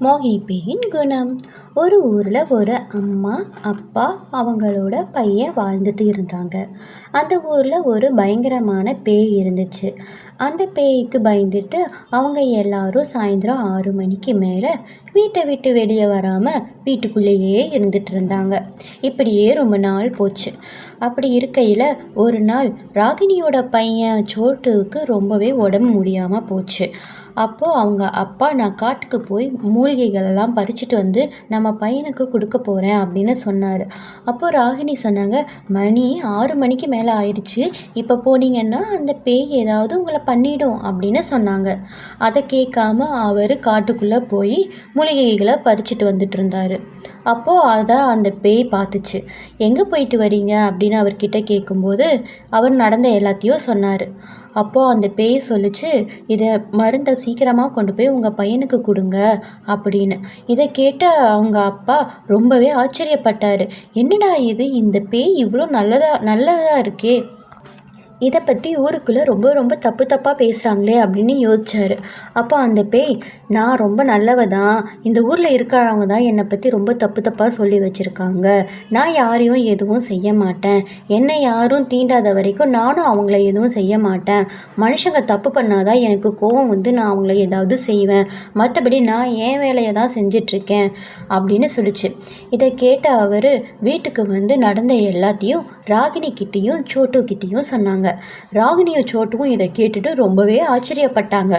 மோகினி பேயின் குணம். ஒரு ஊரில் ஒரு அம்மா அப்பா அவங்களோட பையன் வாழ்ந்துட்டு இருந்தாங்க. அந்த ஊரில் ஒரு பயங்கரமான பேய் இருந்துச்சு. அந்த பேய்க்கு பயந்துட்டு அவங்க எல்லாரும் சாயந்தரம் ஆறு மணிக்கு மேலே வீட்டை விட்டு வெளியே வராமல் வீட்டுக்குள்ளேயே இருந்துட்டு இருந்தாங்க. இப்படியே ரொம்ப நாள் போச்சு. அப்படி இருக்கையில் ஒரு நாள் ராகினியோட பையன் சோட்டுவுக்கு ரொம்பவே உடம்பு முடியாமல் போச்சு. அப்போது அவங்க அப்பா நான் காட்டுக்கு போய் மூலிகைகளெல்லாம் பறிச்சுட்டு வந்து நம்ம பையனுக்கு கொடுக்க போகிறேன் அப்படின்னு சொன்னார். அப்போது ராகினி சொன்னாங்க மணி ஆறு மணிக்கு மேலே ஆயிடுச்சு. இப்போ போனீங்கன்னா அந்த பேய் ஏதாவது உங்களை பண்ணிடும் அப்படின்னு சொன்னாங்க. அதை கேட்காம அவர் காட்டுக்குள்ளே போய் மூலிகைகளை பறிச்சுட்டு வந்துட்டு இருந்தார். அப்போது அதை அந்த பேய் பார்த்துச்சு. எங்கே போயிட்டு வரீங்க? அப்படின்னு அவர்கிட்ட கேட்கும்போது அவர் நடந்த எல்லாத்தையும் சொன்னார். அப்போது அந்த பேய் சொல்லிச்சு இதை மருந்தை சீக்கிரமாக கொண்டு போய் உங்கள் பையனுக்கு கொடுங்க அப்படின்னு. இதை கேட்ட அவங்க அப்பா ரொம்பவே ஆச்சரியப்பட்டார். என்னடா இது? இந்த பேய் இவ்வளோ நல்லதாக நல்லதாக இருக்கே. இதை பற்றி ஊருக்குள்ளே ரொம்ப ரொம்ப தப்பு தப்பாக பேசுகிறாங்களே அப்படின்னு யோசிச்சார். அப்போ அந்த பேய் நான் ரொம்ப நல்லவ தான் இந்த ஊரில் இருக்கிறவங்க தான் என்னை பற்றி ரொம்ப தப்பு தப்பாக சொல்லி வச்சுருக்காங்க. நான் யாரையும் எதுவும் செய்ய மாட்டேன். என்னை யாரும் தீண்டாத வரைக்கும் நானும் அவங்கள எதுவும் செய்ய மாட்டேன். மனுஷங்க தப்பு பண்ணாதான் எனக்கு கோவம் வந்து நான் அவங்கள ஏதாவது செய்வேன். மற்றபடி நான் என் வேலையை தான் செஞ்சிட்ருக்கேன். அப்படின்னு சொல்லிச்சு. இதை கேட்ட அவர் வீட்டுக்கு வந்து நடந்த எல்லாத்தையும் ராகினி கிட்டேயும் சோட்டு கிட்டேயும் சொன்னாங்க. ராகினியும் சோட்டுவும் இதை கேட்டுட்டு ரொம்பவே ஆச்சரியப்பட்டாங்க.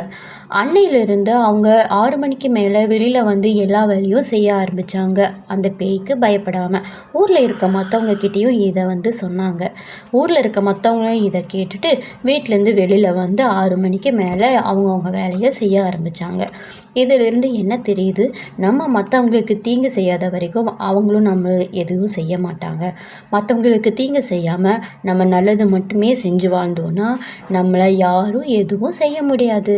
அன்னையிலிருந்து அவங்க ஆறு மணிக்கு மேலே வெளியில் வந்து எல்லா வேலையும் செய்ய ஆரம்பித்தாங்க அந்த பேய்க்கு பயப்படாமல் ஊரில் இருக்க மற்றவங்க கிட்டேயும் இதை வந்து சொன்னாங்க. ஊரில் இருக்க மற்றவங்களும் இதை கேட்டுட்டு வீட்டிலேருந்து வெளியில் வந்து ஆறு மணிக்கு மேலே அவங்கவுங்க வேலையை செய்ய ஆரம்பித்தாங்க இதிலிருந்து என்ன தெரியுது? நம்ம மற்றவங்களுக்கு தீங்கு செய்யாத வரைக்கும் அவங்களும் நம்ம எதுவும் செய்ய மாட்டாங்க. மற்றவங்களுக்கு தீங்கு தீங்கு செய்யாமல் நம்ம நல்லது மட்டுமே செஞ்சு வாழ்ந்தோன்னா நம்மளை யாரும் எதுவும் செய்ய முடியாது.